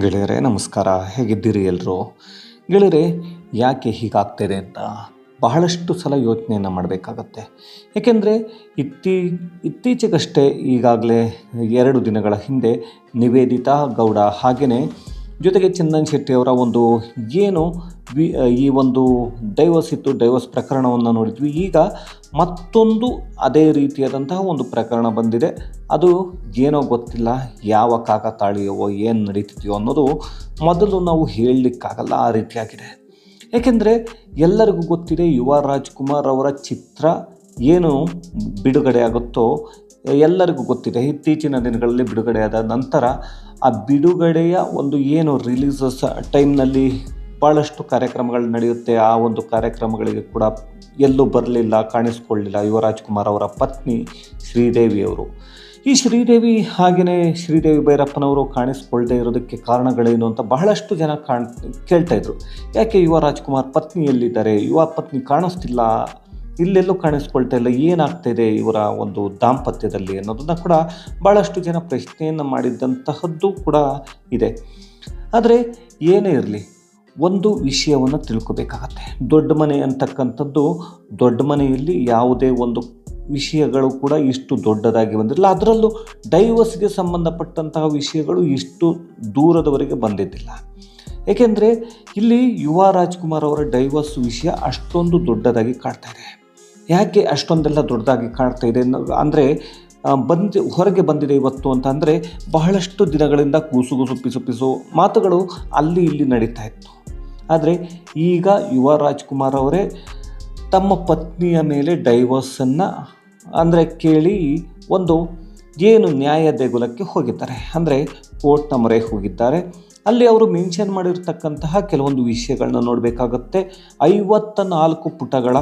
ಗೆಳೆಯರೇ, ನಮಸ್ಕಾರ. ಹೇಗಿದ್ದೀರಿ ಎಲ್ಲರೂ ಗೆಳೆಯರೇ, ಯಾಕೆ ಹೀಗಾಗ್ತಿದೆ ಅಂತ ಬಹಳಷ್ಟು ಸಲ ಯೋಚನೆಯನ್ನು ಮಾಡಬೇಕಾಗತ್ತೆ. ಏಕೆಂದರೆ ಇತ್ತೀ, ಇತ್ತೀಚೆಗಷ್ಟೇ ಈಗಾಗಲೇ ಎರಡು ದಿನಗಳ ಹಿಂದೆ ನಿವೇದಿತಾ ಗೌಡ ಹಾಗೆಯೇ ಜೊತೆಗೆ ಚಂದನ್ ಶೆಟ್ಟಿ ಅವರ ಒಂದು ಏನು ವಿ ಈ ಒಂದು ಡೈವರ್ಸ್ ಇತ್ತು ಡೈವರ್ಸ್ ಪ್ರಕರಣವನ್ನು ನೋಡಿದ್ವಿ. ಈಗ ಮತ್ತೊಂದು ಅದೇ ರೀತಿಯಾದಂತಹ ಒಂದು ಪ್ರಕರಣ ಬಂದಿದೆ. ಅದು ಏನೋ ಗೊತ್ತಿಲ್ಲ, ಯಾವ ಕಾಕತಾಳೀಯವೋ ಏನು ನಡೀತಿದೆಯೋ ಅನ್ನೋದು ಮೊದಲು ನಾವು ಹೇಳಲಿಕ್ಕಾಗಲ್ಲ, ಆ ರೀತಿಯಾಗಿದೆ. ಏಕೆಂದರೆ ಎಲ್ಲರಿಗೂ ಗೊತ್ತಿದೆ, ಯುವ ರಾಜ್ಕುಮಾರ್ ಅವರ ಚಿತ್ರ ಏನು ಬಿಡುಗಡೆ ಆಗುತ್ತೋ, ಎಲ್ಲರಿಗೂ ಗೊತ್ತಿದೆ. ಇತ್ತೀಚಿನ ದಿನಗಳಲ್ಲಿ ಬಿಡುಗಡೆಯಾದ ನಂತರ ಆ ಬಿಡುಗಡೆಯ ಒಂದು ಏನು ರಿಲೀಸಸ್ ಟೈಮ್ನಲ್ಲಿ ಭಾಳಷ್ಟು ಕಾರ್ಯಕ್ರಮಗಳು ನಡೆಯುತ್ತೆ. ಆ ಒಂದು ಕಾರ್ಯಕ್ರಮಗಳಿಗೆ ಕೂಡ ಎಲ್ಲೂ ಬರಲಿಲ್ಲ, ಕಾಣಿಸ್ಕೊಳ್ಳಿಲ್ಲ. ಯುವ ರಾಜ್ಕುಮಾರ್ ಅವರ ಪತ್ನಿ ಶ್ರೀದೇವಿಯವರು ಈ ಶ್ರೀದೇವಿ ಹಾಗೆಯೇ ಶ್ರೀದೇವಿ ಭೈರಪ್ಪನವರು ಕಾಣಿಸ್ಕೊಳ್ಳದೆ ಇರೋದಕ್ಕೆ ಕಾರಣಗಳೇನು ಅಂತ ಬಹಳಷ್ಟು ಜನ ಕಾಣ್, ಕೇಳ್ತಾ ಇದ್ರು. ಯಾಕೆ ಯುವ ರಾಜ್ಕುಮಾರ್ ಪತ್ನಿ ಎಲ್ಲಿದ್ದಾರೆ ಯುವ ಪತ್ನಿ ಕಾಣಿಸ್ತಿಲ್ಲ. ಇಲ್ಲೆಲ್ಲೂ ಕಾಣಿಸ್ಕೊಳ್ತಾ ಇಲ್ಲ. ಏನಾಗ್ತಿದೆ ಇವರ ಒಂದು ದಾಂಪತ್ಯದಲ್ಲಿ ಅನ್ನೋದನ್ನು ಕೂಡ ಭಾಳಷ್ಟು ಜನ ಪ್ರಶ್ನೆಯನ್ನು ಮಾಡಿದ್ದಂತಹದ್ದು ಕೂಡ ಇದೆ. ಆದರೆ ಏನೇ ಇರಲಿ ಒಂದು ವಿಷಯವನ್ನು ತಿಳ್ಕೋಬೇಕಾಗತ್ತೆ. ದೊಡ್ಡ ಮನೆ ಅಂತಕ್ಕಂಥದ್ದು ದೊಡ್ಡ ಮನೆಯಲ್ಲಿ ಯಾವುದೇ ಒಂದು ವಿಷಯಗಳು ಕೂಡ ಇಷ್ಟು ದೊಡ್ಡದಾಗಿ ಬಂದಿರಲಿಲ್ಲ. ಅದರಲ್ಲೂ ಡೈವರ್ಸ್ಗೆ ಸಂಬಂಧಪಟ್ಟಂತಹ ವಿಷಯಗಳು ಇಷ್ಟು ದೂರದವರೆಗೆ ಬಂದಿದ್ದಿಲ್ಲ. ಏಕೆಂದರೆ ಇಲ್ಲಿ ಯುವ ರಾಜ್ಕುಮಾರ್ ಅವರ ಡೈವರ್ಸ್ ವಿಷಯ ಅಷ್ಟೊಂದು ದೊಡ್ಡದಾಗಿ ಕಾಡ್ತಾ ಇದೆ. ಯಾಕೆ ಅಷ್ಟೊಂದೆಲ್ಲ ದೊಡ್ಡದಾಗಿ ಕಾಡ್ತಾ ಇದೆ ಅಂದರೆ ಬಂದು, ಹೊರಗೆ ಬಂದಿದೆ ಇವತ್ತು ಅಂತ ಅಂದರೆ ಬಹಳಷ್ಟು ದಿನಗಳಿಂದ ಕೂಸು ಪಿಸು ಮಾತುಗಳು ಅಲ್ಲಿ ಇಲ್ಲಿ ನಡೀತಾ ಇತ್ತು. ಆದರೆ ಈಗ ಯುವ ರಾಜ್ಕುಮಾರ್ ಅವರೇ ತಮ್ಮ ಪತ್ನಿಯ ಮೇಲೆ ಡೈವರ್ಸನ್ನು ಅಂದರೆ ಕೇಳಿ ಒಂದು ಏನು ನ್ಯಾಯ ದೇಗುಲಕ್ಕೆ ಹೋಗಿದ್ದಾರೆ. ಅಂದರೆ ಕೋರ್ಟ್ನ ಮೊರೆ ಹೋಗಿದ್ದಾರೆ. ಅಲ್ಲಿ ಅವರು ಮೆನ್ಷನ್ ಮಾಡಿರ್ತಕ್ಕಂತಹ ಕೆಲವೊಂದು ವಿಷಯಗಳನ್ನ ನೋಡಬೇಕಾಗತ್ತೆ. ಐವತ್ತ ನಾಲ್ಕು ಪುಟಗಳ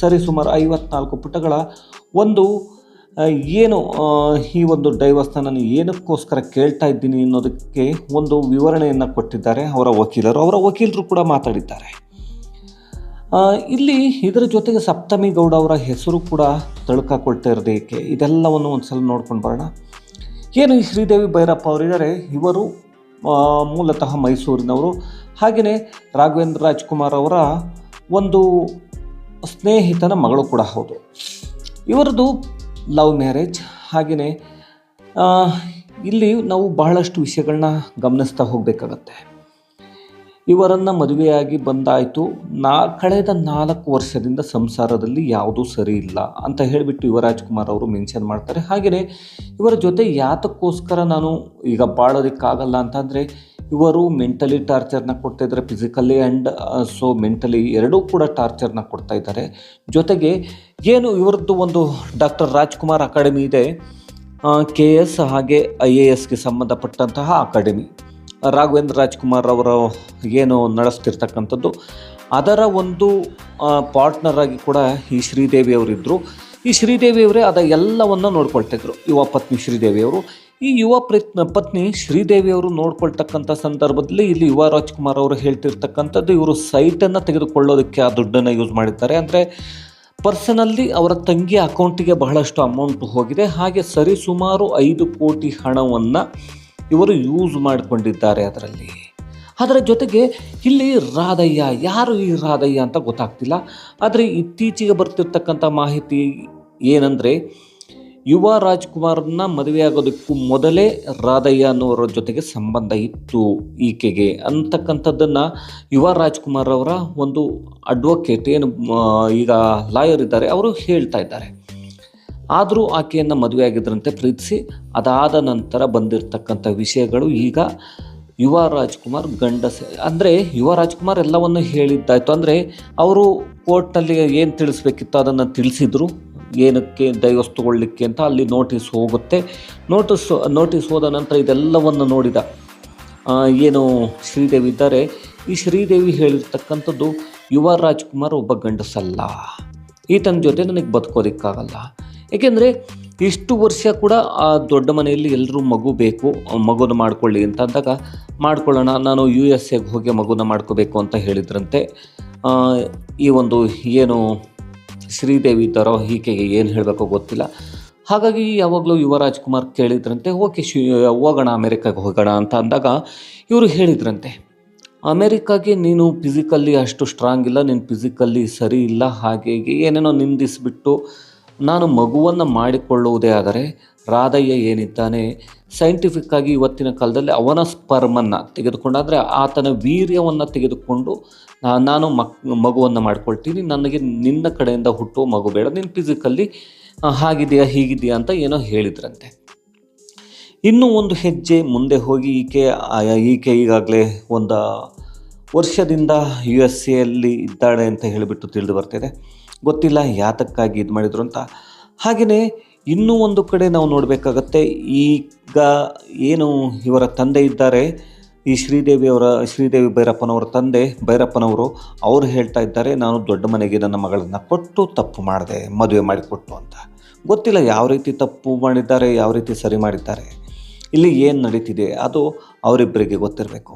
ಸರಿಸುಮಾರು ಐವತ್ನಾಲ್ಕು ಪುಟಗಳ ಒಂದು ಏನು ಈ ಒಂದು ಡೈವರ್ಸ್ನ ನಾನು ಏನಕ್ಕೋಸ್ಕರ ಕೇಳ್ತಾ ಇದ್ದೀನಿ ಅನ್ನೋದಕ್ಕೆ ಒಂದು ವಿವರಣೆಯನ್ನು ಕೊಟ್ಟಿದ್ದಾರೆ ಅವರ ವಕೀಲರು. ಅವರ ವಕೀಲರು ಕೂಡ ಮಾತಾಡಿದ್ದಾರೆ. ಇಲ್ಲಿ ಇದರ ಜೊತೆಗೆ ಸಪ್ತಮಿ ಗೌಡ ಅವರ ಹೆಸರು ಕೂಡ ತಳ್ಕಾಕೊಳ್ತಾ ಇರೋದು ಏಕೆ ಇದೆಲ್ಲವನ್ನು ಒಂದು ಸಲ ನೋಡ್ಕೊಂಡು ಬರೋಣ. ಏನು ಈ ಶ್ರೀದೇವಿ ಭೈರಪ್ಪ ಅವರಿದ್ದಾರೆ ಇವರು ಮೂಲತಃ ಮೈಸೂರಿನವರು. ಹಾಗೆಯೇ ರಾಘವೇಂದ್ರ ರಾಜ್ಕುಮಾರ್ ಅವರ ಒಂದು ಸ್ನೇಹಿತನ ಮಗಳು ಕೂಡ ಹೌದು. ಇವರದು ಲವ್ ಮ್ಯಾರೇಜ್ ಹಾಗೆಯೇ ಇಲ್ಲಿ ನಾವು ಬಹಳಷ್ಟು ವಿಷಯಗಳನ್ನ ಗಮನಿಸ್ತಾ ಹೋಗಬೇಕಾಗತ್ತೆ. ಇವರನ್ನು ಮದುವೆಯಾಗಿ ಬಂದಾಯಿತು. ನಾ, ಕಳೆದ ನಾಲ್ಕು ವರ್ಷದಿಂದ ಸಂಸಾರದಲ್ಲಿ ಯಾವುದೂ ಸರಿ ಇಲ್ಲ ಅಂತ ಹೇಳಿಬಿಟ್ಟು ಯುವರಾಜ್ಕುಮಾರ್ ಅವರು ಮೆನ್ಷನ್ ಮಾಡ್ತಾರೆ. ಹಾಗೆಯೇ, ಇವರ ಜೊತೆ ಯಾತಕ್ಕೋಸ್ಕರ ನಾನು ಈಗ ಬಾಳೋದಕ್ಕಾಗಲ್ಲ ಅಂತಂದರೆ ಇವರು ಮೆಂಟಲಿ ಟಾರ್ಚರ್ನ ಕೊಡ್ತಾ ಇದ್ದಾರೆ ಫಿಸಿಕಲಿ ಆ್ಯಂಡ್ ಸೊ ಮೆಂಟಲಿ ಎರಡೂ ಕೂಡ ಟಾರ್ಚರ್ನ ಕೊಡ್ತಾ ಇದ್ದಾರೆ. ಜೊತೆಗೆ ಏನು ಇವರದ್ದು ಒಂದು ಡಾಕ್ಟರ್ ರಾಜ್ಕುಮಾರ್ ಅಕಾಡೆಮಿ ಇದೆ ಕೆ ಎಸ್ ಹಾಗೆ ಐ ಎ ಎಸ್ಗೆ ಸಂಬಂಧಪಟ್ಟಂತಹ ಅಕಾಡೆಮಿ ರಾಘವೇಂದ್ರ ರಾಜ್ಕುಮಾರ್ ಅವರು ಏನು ನಡೆಸ್ತಿರ್ತಕ್ಕಂಥದ್ದು, ಅದರ ಒಂದು ಪಾರ್ಟ್ನರ್ ಆಗಿ ಕೂಡ ಈ ಶ್ರೀದೇವಿ ಅವರಿದ್ದರು ಈ ಶ್ರೀದೇವಿಯವರೇ ಅದ ಎಲ್ಲವನ್ನು ನೋಡ್ಕೊಳ್ತಿದ್ರು ಯುವ ಪತ್ನಿ ಶ್ರೀದೇವಿಯವರು ಈ ಯುವ ಪ್ರಯತ್ನ ಪತ್ನಿ ಶ್ರೀದೇವಿಯವರು ನೋಡ್ಕೊಳ್ತಕ್ಕಂಥ ಸಂದರ್ಭದಲ್ಲಿ ಇಲ್ಲಿ ಯುವ ರಾಜ್ಕುಮಾರ್ ಅವರು ಹೇಳ್ತಿರ್ತಕ್ಕಂಥದ್ದು, ಇವರು ಸೈಟನ್ನು ತೆಗೆದುಕೊಳ್ಳೋದಕ್ಕೆ ಆ ದುಡ್ಡನ್ನು ಯೂಸ್ ಮಾಡಿದ್ದಾರೆ ಅಂದರೆ ಪರ್ಸನಲ್ಲಿ ಅವರ ತಂಗಿ ಅಕೌಂಟಿಗೆ ಬಹಳಷ್ಟು ಅಮೌಂಟ್ ಹೋಗಿದೆ. ಹಾಗೆ ಸರಿಸುಮಾರು ಐದು ಕೋಟಿ ಹಣವನ್ನು ಇವರು ಯೂಸ್ ಮಾಡಿಕೊಂಡಿದ್ದಾರೆ ಅದರಲ್ಲಿ. ಅದರ ಜೊತೆಗೆ ಇಲ್ಲಿ ರಾಧಯ್ಯ, ಯಾರು ಈ ರಾಧಯ್ಯ ಅಂತ ಗೊತ್ತಾಗ್ತಿಲ್ಲ. ಆದರೆ ಇತ್ತೀಚೆಗೆ ಬರ್ತಿರ್ತಕ್ಕಂಥ ಮಾಹಿತಿ ಏನಂದರೆ ಯುವ ರಾಜ್ಕುಮಾರ್ನ ಮದುವೆಯಾಗೋದಕ್ಕೂ ಮೊದಲೇ ರಾಧಯ್ಯ ಅನ್ನೋರ ಜೊತೆಗೆ ಸಂಬಂಧ ಇತ್ತು ಈಕೆಗೆ. ಅಂತಕ್ಕಂಥದ್ದನ್ನು ಯುವ ರಾಜ್ಕುಮಾರ್ ಅವರ ಒಂದು ಅಡ್ವೊಕೇಟ್ ಏನು ಈಗ ಲಾಯರ್ ಇದ್ದಾರೆ, ಅವರು ಹೇಳ್ತಾ ಇದ್ದಾರೆ. ಆದರೂ ಆಕೆಯನ್ನು ಮದುವೆಯಾಗಿದ್ದರಂತೆ ಪ್ರೀತಿಸಿ, ಅದಾದ ನಂತರ ಬಂದಿರತಕ್ಕಂಥ ವಿಷಯಗಳು ಈಗ ಯುವ ರಾಜ್ಕುಮಾರ್ ಗಂಡಸ, ಅಂದರೆ ಯುವ ರಾಜ್ಕುಮಾರ್ ಎಲ್ಲವನ್ನು ಹೇಳಿದ್ದಾಯಿತು. ಅಂದರೆ ಅವರು ಕೋರ್ಟ್ನಲ್ಲಿ ಏನು ತಿಳಿಸ್ಬೇಕಿತ್ತು ಅದನ್ನು ತಿಳಿಸಿದ್ರು. ಏನಕ್ಕೆ ಡೈವರ್ಸ್ ತಗೊಳ್ಳಿಕ್ಕೆ ಅಂತ ಅಲ್ಲಿ ನೋಟಿಸ್ ಹೋಗುತ್ತೆ. ನೋಟಿಸ್ ನೋಟಿಸ್ ಹೋದ ನಂತರ ಇದೆಲ್ಲವನ್ನು ನೋಡಿದ ಏನು ಶ್ರೀದೇವಿ ಇದ್ದಾರೆ. ಈ ಶ್ರೀದೇವಿ ಹೇಳಿರ್ತಕ್ಕಂಥದ್ದು ಯುವ ರಾಜ್ಕುಮಾರ್ ಒಬ್ಬ ಗಂಡಸಲ್ಲ. ಈತನ ಜೊತೆ ನನಗೆ ಬದುಕೋದಿಕ್ಕಾಗಲ್ಲ. ಏಕೆಂದರೆ ಇಷ್ಟು ವರ್ಷ ಕೂಡ ಆ ದೊಡ್ಡ ಮನೆಯಲ್ಲಿ ಎಲ್ಲರೂ ಮಗು ಬೇಕು, ಮಗುನ ಮಾಡ್ಕೊಳ್ಳಿ ಅಂತ ಅಂದಾಗ, ಮಾಡ್ಕೊಳ್ಳೋಣ, ನಾನು ಯು ಎಸ್ ಎಗೆ ಹೋಗಿ ಮಗುನ ಮಾಡ್ಕೋಬೇಕು ಅಂತ ಹೇಳಿದ್ರಂತೆ. ಈ ಒಂದು ಏನು ಶ್ರೀದೇವಿ ಇದ್ದಾರೋ ಈಕೆಗೆ ಏನು ಹೇಳಬೇಕೋ ಗೊತ್ತಿಲ್ಲ. ಹಾಗಾಗಿ ಯಾವಾಗಲೂ ಯುವರಾಜ್ ಕುಮಾರ್ ಕೇಳಿದ್ರಂತೆ, ಓಕೆ ಶಿ, ಹೋಗೋಣ ಅಮೆರಿಕಾಗೆ ಹೋಗೋಣ ಅಂತ ಅಂದಾಗ ಇವರು ಹೇಳಿದ್ರಂತೆ, ಅಮೆರಿಕಾಗೆ ನೀನು ಫಿಸಿಕಲ್ಲಿ ಅಷ್ಟು ಸ್ಟ್ರಾಂಗ್ ಇಲ್ಲ, ನೀನು ಫಿಸಿಕಲ್ಲಿ ಸರಿ ಇಲ್ಲ ಹಾಗೆ ಏನೇನೋ ನಿಂದಿಸಿಬಿಟ್ಟು ನಾನು ಮಗುವನ್ನು ಮಾಡಿಕೊಳ್ಳುವುದೇ ಆದರೆ ರಾಧಯ್ಯ ಏನಿದ್ದಾನೆ ಸೈಂಟಿಫಿಕ್ ಆಗಿ ಇವತ್ತಿನ ಕಾಲದಲ್ಲಿ ಅವನ ಸ್ಪರ್ಮನ್ನು ತೆಗೆದುಕೊಂಡಾದರೆ ಆತನ ವೀರ್ಯವನ್ನು ತೆಗೆದುಕೊಂಡು ನಾನು ಮಕ್, ಮಗುವನ್ನು ಮಾಡ್ಕೊಳ್ತೀನಿ. ನನಗೆ ನಿನ್ನ ಕಡೆಯಿಂದ ಹುಟ್ಟುವ ಮಗು ಬೇಡ. ನಿನ್ನ ಫಿಸಿಕಲ್ಲಿ ಹಾಗಿದೆಯಾ, ಹೀಗಿದೆಯಾ ಅಂತ ಏನೋ ಹೇಳಿದ್ರಂತೆ. ಇನ್ನೂ ಒಂದು ಹೆಜ್ಜೆ ಮುಂದೆ ಹೋಗಿ ಈಕೆ ಈಕೆ ಈಗಾಗಲೇ ಒಂದು ವರ್ಷದಿಂದ ಯು ಎಸ್ ಎಲ್ಲಿ ಇದ್ದಾಳೆ ಅಂತ ಹೇಳಿಬಿಟ್ಟು ತಿಳಿದು ಬರ್ತಿದೆ. ಗೊತ್ತಿಲ್ಲ ಯಾತಕ್ಕಾಗಿ ಇದು ಮಾಡಿದ್ರು ಅಂತ. ಹಾಗೆಯೇ ಇನ್ನೂ ಒಂದು ಕಡೆ ನಾವು ನೋಡಬೇಕಾಗತ್ತೆ, ಈಗ ಏನು ಇವರ ತಂದೆ ಇದ್ದಾರೆ ಈ ಶ್ರೀದೇವಿಯವರ, ಶ್ರೀದೇವಿ ಭೈರಪ್ಪನವರ ತಂದೆ ಭೈರಪ್ಪನವರು ಅವರು ಹೇಳ್ತಾ ಇದ್ದಾರೆ, ನಾನು ದೊಡ್ಡ ಮನೆಗೆ ನನ್ನ ಮಗಳನ್ನು ಕೊಟ್ಟು ತಪ್ಪು ಮಾಡಿದೆ, ಮದುವೆ ಮಾಡಿಕೊಟ್ಟು ಅಂತ. ಗೊತ್ತಿಲ್ಲ ಯಾವ ರೀತಿ ತಪ್ಪು ಮಾಡಿದ್ದಾರೆ, ಯಾವ ರೀತಿ ಸರಿ ಮಾಡಿದ್ದಾರೆ. ಇಲ್ಲಿ ಏನು ನಡೀತಿದೆ, ಅದು ಅವರಿಬ್ಬರಿಗೆ ಗೊತ್ತಿರಬೇಕು.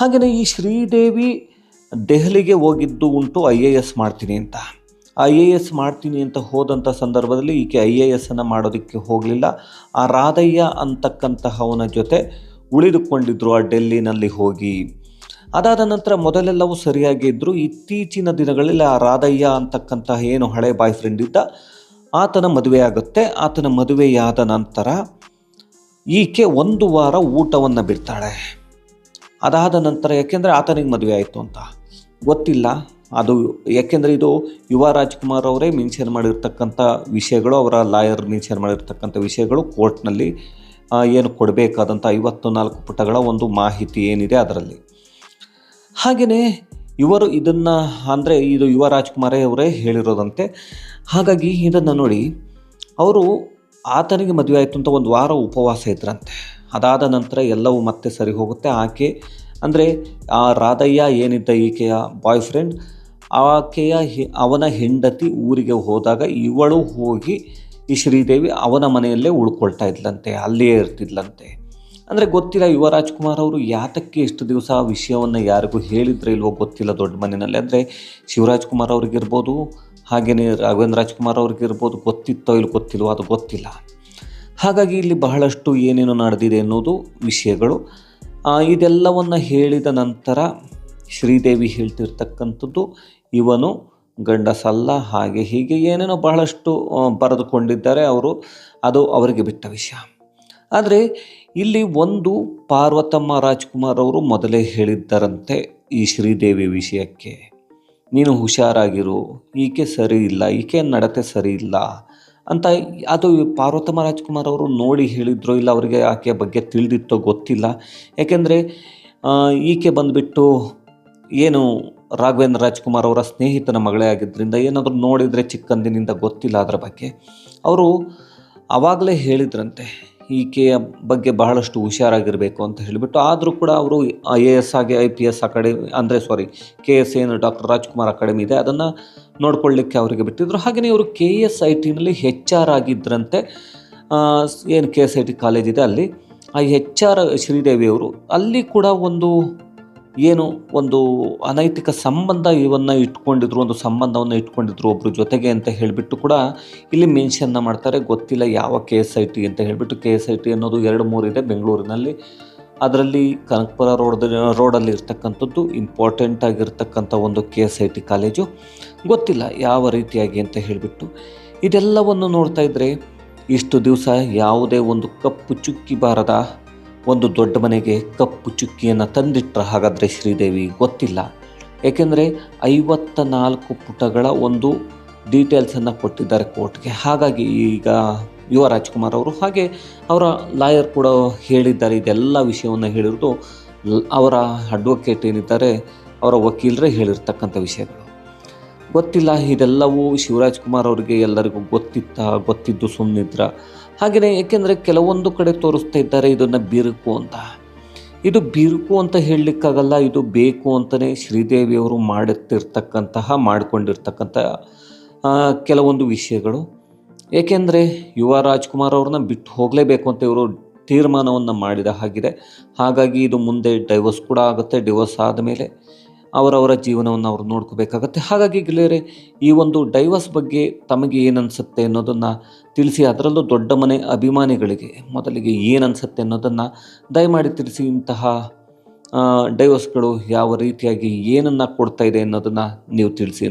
ಹಾಗೆಯೇ ಈ ಶ್ರೀದೇವಿ ದೆಹಲಿಗೆ ಹೋಗಿದ್ದು ಉಂಟು, ಐ ಎ ಎಸ್ ಮಾಡ್ತೀನಿ ಅಂತ. ಐ ಎ ಎಸ್ ಮಾಡ್ತೀನಿ ಅಂತ ಹೋದಂಥ ಸಂದರ್ಭದಲ್ಲಿ ಈಕೆ ಐ ಎ ಎಸ್ಸನ್ನು ಮಾಡೋದಕ್ಕೆ ಹೋಗಲಿಲ್ಲ. ಆ ರಾಧಯ್ಯ ಅಂತಕ್ಕಂತಹವನ ಜೊತೆ ಉಳಿದುಕೊಂಡಿದ್ರು ಆ ಡೆಲ್ಲಿನಲ್ಲಿ ಹೋಗಿ. ಅದಾದ ನಂತರ ಮೊದಲೆಲ್ಲವೂ ಸರಿಯಾಗಿ ಇದ್ದರು ಇತ್ತೀಚಿನ ದಿನಗಳಲ್ಲಿ ಆ ರಾಧಯ್ಯ ಅಂತಕ್ಕಂತಹ ಏನು ಹಳೆ ಬಾಯ್ ಫ್ರೆಂಡ್ ಇದ್ದ, ಆತನ ಮದುವೆ ಆಗುತ್ತೆ. ಆತನ ಮದುವೆಯಾದ ನಂತರ ಈಕೆ ಒಂದು ವಾರ ಊಟವನ್ನು ಬಿಡ್ತಾಳೆ. ಅದಾದ ನಂತರ ಯಾಕೆಂದರೆ ಆತನಿಗೆ ಮದುವೆ ಆಯಿತು ಅಂತ. ಗೊತ್ತಿಲ್ಲ. ಅದು ಯಾಕೆಂದರೆ ಇದು ಯುವ ರಾಜ್ಕುಮಾರ್ ಅವರೇ ಮೆನ್ಷನ್ ಮಾಡಿರ್ತಕ್ಕಂಥ ವಿಷಯಗಳು, ಅವರ ಲಾಯರ್ ಮೆನ್ಷನ್ ಮಾಡಿರ್ತಕ್ಕಂಥ ವಿಷಯಗಳು ಕೋರ್ಟ್ನಲ್ಲಿ ಏನು ಕೊಡಬೇಕಾದಂಥ ಐವತ್ತು ನಾಲ್ಕು ಪುಟಗಳ ಒಂದು ಮಾಹಿತಿ ಏನಿದೆ ಅದರಲ್ಲಿ. ಹಾಗೆಯೇ ಇವರು ಇದನ್ನು, ಅಂದರೆ ಇದು ಯುವ ರಾಜ್ಕುಮಾರೇ ಅವರೇ ಹೇಳಿರೋದಂತೆ, ಹಾಗಾಗಿ ಇದನ್ನು ನೋಡಿ, ಅವರು ಆತನಿಗೆ ಮದುವೆ ಆಯಿತು ಅಂತ ಒಂದು ವಾರ ಉಪವಾಸ ಇದ್ರಂತೆ. ಅದಾದ ನಂತರ ಎಲ್ಲವೂ ಮತ್ತೆ ಸರಿ ಹೋಗುತ್ತೆ. ಆಕೆ, ಅಂದರೆ ಆ ರಾಧಯ್ಯ ಏನಿದ್ದ ಈಕೆಯ ಬಾಯ್ ಫ್ರೆಂಡ್ ಆಕೆಯ ಅವನ ಹೆಂಡತಿ ಊರಿಗೆ ಹೋದಾಗ ಇವಳು ಹೋಗಿ ಈ ಶ್ರೀದೇವಿ ಅವನ ಮನೆಯಲ್ಲೇ ಉಳ್ಕೊಳ್ತಾ ಇದ್ಲಂತೆ, ಅಲ್ಲಿಯೇ ಇರ್ತಿದ್ಲಂತೆ. ಅಂದರೆ ಗೊತ್ತಿಲ್ಲ ಯುವ ರಾಜ್ಕುಮಾರ್ ಅವರು ಯಾತಕ್ಕೆ ಎಷ್ಟು ದಿವಸ ಆ ವಿಷಯವನ್ನು ಯಾರಿಗೂ ಹೇಳಿದ್ರೆ ಇಲ್ವೋ ಗೊತ್ತಿಲ್ಲ ದೊಡ್ಡ ಮನೆಯಲ್ಲಿ. ಅಂದರೆ ಶಿವರಾಜ್ ಕುಮಾರ್ ಅವ್ರಿಗಿರ್ಬೋದು ಹಾಗೆಯೇ ರಾಘವೇಂದ್ರ ರಾಜ್ಕುಮಾರ್ ಅವ್ರಿಗಿರ್ಬೋದು, ಗೊತ್ತಿತ್ತೋ ಇಲ್ಲಿ ಗೊತ್ತಿಲ್ವೋ ಅದು ಗೊತ್ತಿಲ್ಲ. ಹಾಗಾಗಿ ಇಲ್ಲಿ ಬಹಳಷ್ಟು ಏನೇನು ನಡೆದಿದೆ ಅನ್ನೋದು ವಿಷಯಗಳು. ಇದೆಲ್ಲವನ್ನು ಹೇಳಿದ ನಂತರ ಶ್ರೀದೇವಿ ಹೇಳ್ತಿರ್ತಕ್ಕಂಥದ್ದು ಇವನು ಗಂಡಸಲ್ಲ, ಹಾಗೆ ಹೀಗೆ ಏನೇನೋ ಬಹಳಷ್ಟು ಬರೆದುಕೊಂಡಿದ್ದಾರೆ ಅವರು. ಅದು ಅವರಿಗೆ ಬಿಟ್ಟ ವಿಷಯ. ಆದರೆ ಇಲ್ಲಿ ಒಂದು ಪಾರ್ವತಮ್ಮ ರಾಜ್ಕುಮಾರ್ ಅವರು ಮೊದಲೇ ಹೇಳಿದ್ದರಂತೆ ಈ ಶ್ರೀದೇವಿ ವಿಷಯಕ್ಕೆ. ನೀನು ಹುಷಾರಾಗಿರು, ಈಕೆ ಸರಿ ಇಲ್ಲ, ಈಕೆ ನಡತೆ ಸರಿ ಇಲ್ಲ ಅಂತ ಅದು ಪಾರ್ವತಮ್ಮ ರಾಜ್ಕುಮಾರ್ ಅವರು ನೋಡಿ ಹೇಳಿದ್ರೋ ಇಲ್ಲ ಅವರಿಗೆ ಆಕೆಯ ಬಗ್ಗೆ ತಿಳಿದಿತ್ತೋ ಗೊತ್ತಿಲ್ಲ. ಯಾಕೆಂದರೆ ಈಕೆ ಬಂದುಬಿಟ್ಟು ಏನು ರಾಘವೇಂದ್ರ ರಾಜ್ಕುಮಾರ್ ಅವರ ಸ್ನೇಹಿತನ ಮಗಳೇ ಆಗಿದ್ದರಿಂದ ಏನಾದರೂ ನೋಡಿದರೆ ಚಿಕ್ಕಂದಿನಿಂದ ಗೊತ್ತಿಲ್ಲ ಅದರ ಬಗ್ಗೆ. ಅವರು ಆವಾಗಲೇ ಹೇಳಿದ್ರಂತೆ, ಈಕೆಯ ಬಗ್ಗೆ ಬಹಳಷ್ಟು ಹುಷಾರಾಗಿರಬೇಕು ಅಂತ ಹೇಳಿಬಿಟ್ಟು. ಆದರೂ ಕೂಡ ಅವರು ಐ ಎ ಎಸ್ ಆಗಿ ಐ ಪಿ ಎಸ್ ಅಕಾಡೆಮಿ ಅಂದರೆ ಸಾರಿ ಕೆ ಎಸ್ ಏನು ಡಾಕ್ಟರ್ ರಾಜ್ಕುಮಾರ್ ಅಕಾಡೆಮಿ ಇದೆ, ಅದನ್ನು ನೋಡ್ಕೊಳ್ಳಿಕ್ಕೆ ಅವರಿಗೆ ಬಿಟ್ಟಿದ್ರು. ಹಾಗೆಯೇ ಇವರು ಕೆ ಎಸ್ ಐ ಟಿನಲ್ಲಿ ಹೆಚ್ ಆರ್ ಆಗಿದ್ದರಂತೆ ಏನು K S I T college ಅಲ್ಲಿ. ಆ ಹೆಚ್ ಆರ್ ಶ್ರೀದೇವಿಯವರು ಅಲ್ಲಿ ಕೂಡ ಒಂದು ಏನು ಒಂದು ಅನೈತಿಕ ಸಂಬಂಧ ಇವನ್ನು ಇಟ್ಕೊಂಡಿದ್ರು, ಒಂದು ಸಂಬಂಧವನ್ನು ಇಟ್ಕೊಂಡಿದ್ರು ಒಬ್ಬರು ಜೊತೆಗೆ ಅಂತ ಹೇಳಿಬಿಟ್ಟು ಕೂಡ ಇಲ್ಲಿ ಮೆನ್ಷನ್ನ ಮಾಡ್ತಾರೆ. ಗೊತ್ತಿಲ್ಲ ಯಾವ ಕೆ ಎಸ್ ಐ ಟಿ ಅಂತ ಹೇಳಿಬಿಟ್ಟು ಕೆ ಎಸ್ ಐ ಟಿ ಅನ್ನೋದು ಎರಡು ಮೂರು ಇದೆ ಬೆಂಗಳೂರಿನಲ್ಲಿ. ಅದರಲ್ಲಿ ಕನಕಪುರ ರೋಡ್, ರೋಡಲ್ಲಿ ಇರ್ತಕ್ಕಂಥದ್ದು ಇಂಪಾರ್ಟೆಂಟ್ ಆಗಿರ್ತಕ್ಕಂಥ ಒಂದು K S I T college. ಗೊತ್ತಿಲ್ಲ ಯಾವ ರೀತಿಯಾಗಿ ಅಂತ ಹೇಳಿಬಿಟ್ಟು. ಇದೆಲ್ಲವನ್ನು ನೋಡ್ತಾ ಇದ್ದರೆ ಇಷ್ಟು ದಿವಸ ಯಾವುದೇ ಒಂದು ಕಪ್ಪು ಚುಕ್ಕಿ ಬಾರದ ಒಂದು ದೊಡ್ಡ ಮನೆಗೆ ಕಪ್ಪು ಚುಕ್ಕಿಯನ್ನು ತಂದಿಟ್ರ ಹಾಗಾದರೆ ಶ್ರೀದೇವಿ ಗೊತ್ತಿಲ್ಲ. ಏಕೆಂದರೆ ಐವತ್ತ ನಾಲ್ಕು ಪುಟಗಳ ಒಂದು ಡೀಟೇಲ್ಸನ್ನು ಕೊಟ್ಟಿದ್ದಾರೆ ಕೋರ್ಟ್ಗೆ ಹಾಗಾಗಿ ಈಗ ಯುವ ರಾಜ್ಕುಮಾರ್ ಅವರು ಹಾಗೆ ಅವರ ಲಾಯರ್ ಕೂಡ ಹೇಳಿದ್ದಾರೆ. ಇದೆಲ್ಲ ವಿಷಯವನ್ನು ಹೇಳಿರೋದು ಅವರ ಅಡ್ವೊಕೇಟ್ ಏನಿದ್ದಾರೆ, ಅವರ ವಕೀಲರೇ ಹೇಳಿರ್ತಕ್ಕಂಥ ವಿಷಯಗಳು. ಗೊತ್ತಿಲ್ಲ, ಇದೆಲ್ಲವೂ ಶಿವರಾಜ್ ಕುಮಾರ್ ಅವರಿಗೆ ಎಲ್ಲರಿಗೂ ಗೊತ್ತಿತ್ತ, ಗೊತ್ತಿದ್ದು ಸುಮ್ಮನಿದ್ರ ಹಾಗೆಯೇ ಏಕೆಂದರೆ ಕೆಲವೊಂದು ಕಡೆ ತೋರಿಸ್ತಾ ಇದ್ದಾರೆ ಇದನ್ನು ಬಿರುಕು ಅಂತ. ಇದು ಬಿರುಕು ಅಂತ ಹೇಳಲಿಕ್ಕಾಗಲ್ಲ, ಇದು ಬೇಕು ಅಂತಲೇ ಶ್ರೀದೇವಿಯವರು ಮಾಡುತ್ತಿರ್ತಕ್ಕಂತಹ, ಮಾಡಿಕೊಂಡಿರ್ತಕ್ಕಂಥ ಕೆಲವೊಂದು ವಿಷಯಗಳು. ಏಕೆಂದರೆ ಯುವ ರಾಜ್ಕುಮಾರ್ ಅವ್ರನ್ನ ಬಿಟ್ಟು ಹೋಗಲೇಬೇಕು ಅಂತ ಇವರು ತೀರ್ಮಾನವನ್ನು ಮಾಡಿದ ಹಾಗಿದೆ. ಹಾಗಾಗಿ ಇದು ಮುಂದೆ ಡೈವರ್ಸ್ ಕೂಡ ಆಗುತ್ತೆ. ಡಿವೋರ್ಸ್ ಆದಮೇಲೆ ಅವರವರ ಜೀವನವನ್ನು ಅವರು ನೋಡ್ಕೋಬೇಕಾಗತ್ತೆ. ಹಾಗಾಗಿ ಗೆಳೆಯರೆ, ಈ ಒಂದು ಡೈವರ್ಸ್ ಬಗ್ಗೆ ತಮಗೆ ಏನು ಅನಿಸುತ್ತೆ ಅನ್ನೋದನ್ನು ತಿಳಿಸಿ, ಅದರಲ್ಲೂ ದೊಡ್ಡ ಮನೆ ಅಭಿಮಾನಿಗಳಿಗೆ ಮೊದಲಿಗೆ ಏನು ಅನಿಸುತ್ತೆ ಅನ್ನೋದನ್ನು ದಯಮಾಡಿ ತಿಳಿಸಿ, ಇಂತಹ ಡೈವರ್ಸ್ಗಳು ಯಾವ ರೀತಿಯಾಗಿ ಏನನ್ನು ಕೊಡ್ತಾ ಇದೆ ಅನ್ನೋದನ್ನು ನೀವು ತಿಳಿಸಿ ಅಂತ